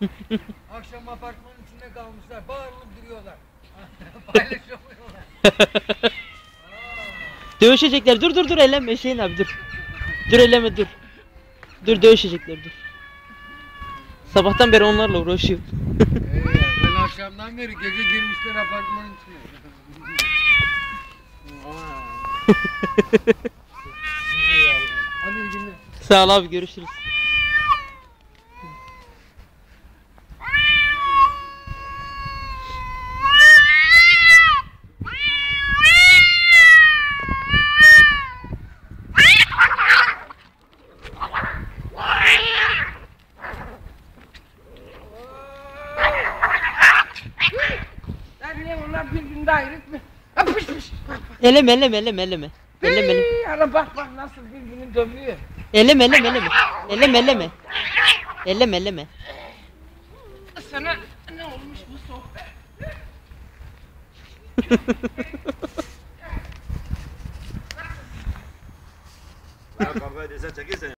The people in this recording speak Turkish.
Akşam apartmanın içinde kalmışlar. Bağırılıp duruyorlar. Paylaşamıyorlar. Dövüşecekler. Dur dur dur ellenme Hüseyin abi dur. Dur elleme dur. Dur dövüşecekler dur. Sabahtan beri onlarla uğraşıyor. Eyvah, ben akşamdan beri gece girmişler apartmanın içine. Hadi iyi günler. Sağ ol abi görüşürüz. Niye onlar birbirinde ayrık mı? Ha pış pış. Elleme elleme elleme. Elleme elleme. Hey, Ana bak bak nasıl birbirini dövüyor. Elleme elleme elleme. Elleme elleme. Elleme elleme. Sana ne olmuş bu sohbet? Ya kavga edesen çekilsen.